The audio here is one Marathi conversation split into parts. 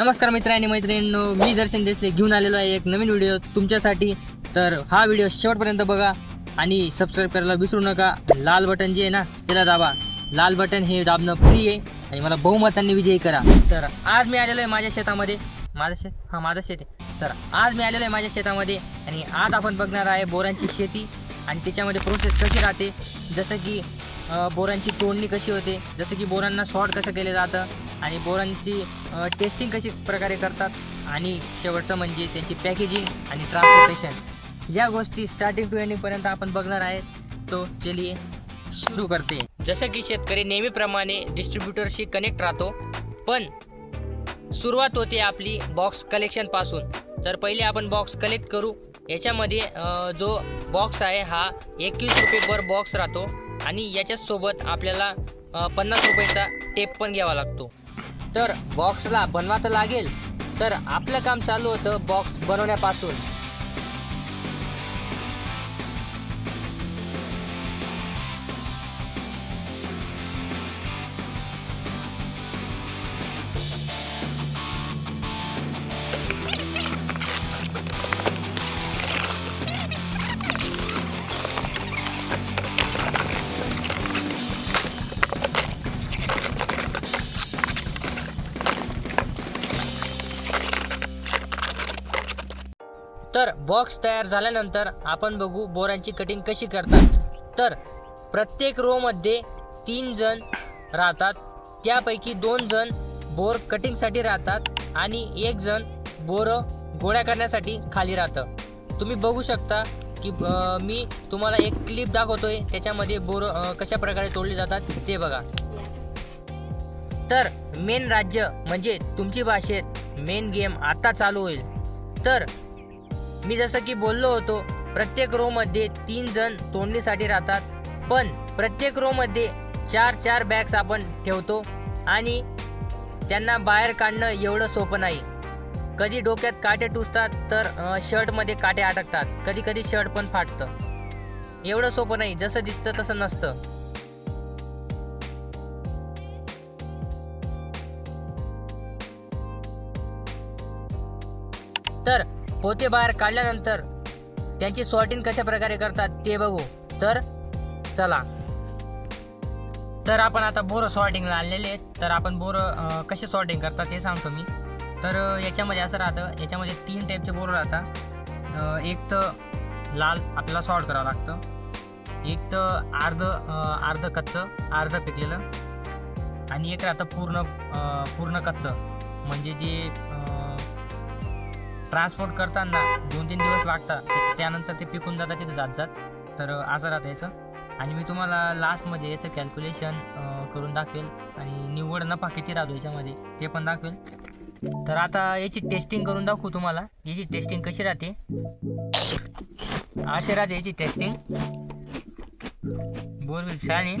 नमस्कार मित्र आणि मैत्रिणींनो मी दर्शन देसले घेऊन आलेलो आहे एक नवीन व्हिडिओ तुमच्यासाठी. तर हा व्हिडिओ शेवटपर्यंत बघा आणि सबस्क्राईब करायला विसरू नका. लाल बटन जे आहे ना त्याला दाबा. लाल बटन हे दाबणं फ्री आहे आणि मला बहुमतांनी विजयी करा. तर आज मी आलेलो आहे माझ्या शेतामध्ये. माझं शेत हां माझं शेत आहे. तर आज मी आलेलो आहे माझ्या शेतामध्ये आणि आज आपण बघणार आहे बोरांची शेती आणि त्याच्यामध्ये प्रोसेस कशी राहते. जसं की बोरांची तोडणी कशी होते? जसं की बोरांना शॉर्ट कसं केलं जातं आणि बोरांची टेस्टिंग कशी प्रकारे करतात? आणि शेवटचं म्हणजे त्यांची पॅकेजिंग आणि ट्रान्सपोर्टेशन या गोष्टी स्टार्टिंग टू एंडिंगपर्यंत आपण बघणार आहेत. तो चलिए सुरू करते. जसं की शेतकरी नेहमीप्रमाणे डिस्ट्रीब्युटरशी कनेक्ट राहतो पण सुरुवात होते आपली बॉक्स कलेक्शनपासून तर पहिले आपण बॉक्स कलेक्ट करू. याच्यामध्ये जो बॉक्स आहे हा एकवीस रुपये पर बॉक्स राहतो. आणि याच्यासोबत आपल्याला पन्नास रुपयाचा टेप पण घ्यावा लागतो. तर बॉक्सला बनवा तर लागेल. तर आपलं काम चालू होतं बॉक्स बनवण्यापासून. बॉक्स तयार झाल्यानंतर आपण बघू बोरांची कटिंग कशी करतात. तर प्रत्येक रोमध्ये तीन जण राहतात. त्यापैकी दोन जण बोर कटिंगसाठी राहतात आणि एक जण बोरं गोळ्या करण्यासाठी खाली राहतं. तुम्ही बघू शकता की मी तुम्हाला एक क्लिप दाखवतोय. त्याच्यामध्ये बोर कशा प्रकारे तोडली जातात ते बघा. तर मेन राज्य म्हणजे तुमची भाषेत मेन गेम आता चालू होईल. तर मी जसं की बोललो होतो प्रत्येक रोमध्ये तीन जण तोंडणीसाठी राहतात. पण प्रत्येक रोमध्ये चार चार बॅग्स आपण ठेवतो आणि त्यांना बाहेर काढणं एवढं सोपं नाही. कधी डोक्यात काटे टुसतात तर शर्टमध्ये काटे अटकतात कधी कधी शर्ट पण फाटतं. एवढं सोपं नाही जसं दिसतं तसं नसतं. तर पोते बाहेर काढल्यानंतर त्यांची सॉर्टिंग कशा प्रकारे करतात ते बघू. तर चला. तर आपण आता बोरं सॉर्टिंगला आणलेले आहेत. तर आपण बोरं कसे सॉर्टिंग करतात ते सांगतो मी. तर याच्यामध्ये असं राहतं याच्यामध्ये तीन टाईपचे बोरं राहतात. एक तर लाल आपल्याला सॉर्ट करावं लागतं. एक तर अर्ध अर्धं अर्ध कच्चं अर्ध पिकलेलं. आणि एक राहतं पूर्ण पूर्ण कच्चं. म्हणजे जे ट्रान्सपोर्ट करताना दोन तीन दिवस लागतात. त्यानंतर ते पिकून जातात तिथे जात जात. तर असं राहतं याचं. आणि मी तुम्हाला लास्टमध्ये याचं कॅल्क्युलेशन करून दाखवेल. आणि निव्वळ नफा किती राहतो याच्यामध्ये ते पण दाखवेल. तर आता याची टेस्टिंग करून दाखवू तुम्हाला. याची टेस्टिंग कशी राहते? अशी राहते याची टेस्टिंग बोरविल शाणे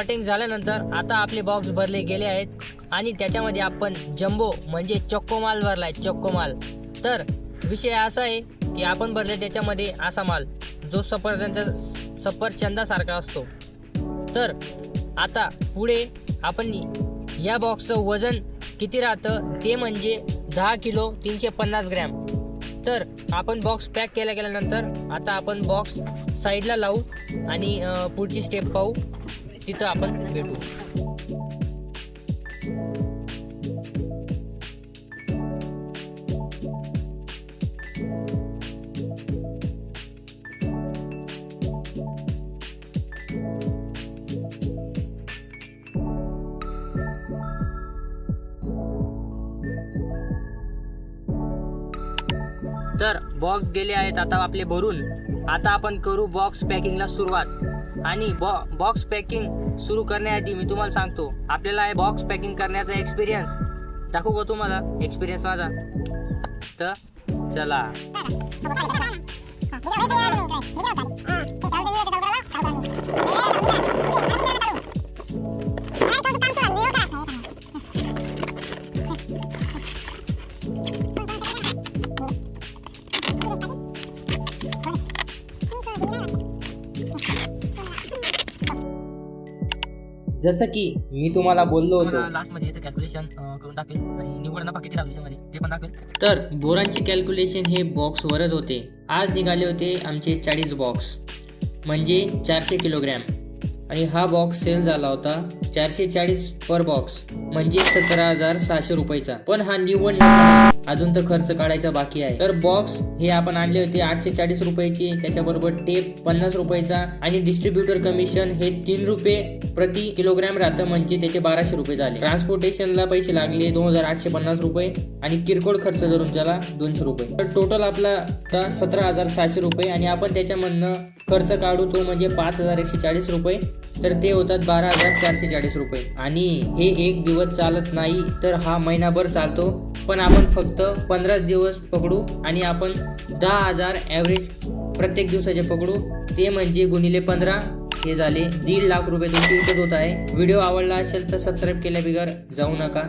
सॉर्टिंग झाल्यानंतर आता आपले बॉक्स भरले गेले आहेत. आणि त्याच्यामध्ये आपण जम्बो म्हणजे चक्को माल भरलाय चक्को माल तर विषय असा आहे की आपण भरले त्याच्यामध्ये असा माल जो सफरचंदा सफरचंदासारखा असतो. तर आता पुढे आपण या बॉक्सचं वजन किती राहतं? ते म्हणजे दहा किलो तीनशे पन्नास ग्रॅम. तर आपण बॉक्स पॅक केल्या गेल्यानंतर आता आपण बॉक्स साईडला लावू आणि पुढची स्टेप पाहू. तिथं आपण भेटू. तर बॉक्स गेले आहेत आता आपले भरून. आता आपण करू बॉक्स पॅकिंगला सुरुवात. आणि बॉ बॉक्स पॅकिंग सुरू करण्याआधी मी तुम्हाला सांगतो. आपल्याला हे बॉक्स पॅकिंग करण्याचा एक्सपिरियन्स दाखवू का तुम्हाला? एक्सपिरियन्स माझा. तर चला. जसं की मी तुम्हाला बोललो होतो. लास्टमध्ये याचं कॅल्क्युलेशन करून टाकेल आणि निव्वळ नफा किती लावली याच्यामध्ये ते पण तर बोरांचे कॅल्क्युलेशन हे बॉक्सवरच होते. आज निघाले होते आमचे चाळीस बॉक्स म्हणजे चारशे किलोग्रॅम आणि हा बॉक्स सेल झाला होता चारशे चाळीस पर बॉक्स म्हणजे सतरा हजार सहाशे रुपयाचा. पण हा निव्वळ अजून तर खर्च काढायचा बाकी आहे. तर बॉक्स हे आपण आणले होते आठशे चाळीस रुपयाचे त्याच्याबरोबर टेप पन्नास रुपयाचा आणि डिस्ट्रीब्युटर कमिशन हे तीन रुपये प्रति किलोग्रॅम राहतं म्हणजे त्याचे बाराशे रुपये झाले. ट्रान्सपोर्टेशनला पैसे लागले दोन हजार आठशे पन्नास रुपये आणि किरकोळ खर्च धरून त्याला दोनशे रुपये. तर टोटल आपला तर सतरा हजार सहाशे रुपये आणि आपण त्याच्यामधनं खर्च काढू तो म्हणजे पाच हजार एकशे चाळीस रुपये. तर ते होतात बारा हजार चारशे चाळीस रुपये. आणि हे एक दिवस चालत नाही तर हा महिनाभर चालतो. पण आपण फक्त पंधराच दिवस पकडू आणि आपण दहा हजार ॲव्हरेज प्रत्येक दिवसाचे पकडू. ते म्हणजे गुणिले पंधरा. हे झाले दीड लाख रुपये तुमची इथेच होत आहे. व्हिडिओ आवडला असेल तर सबस्क्राईब केल्या बिगर जाऊ नका.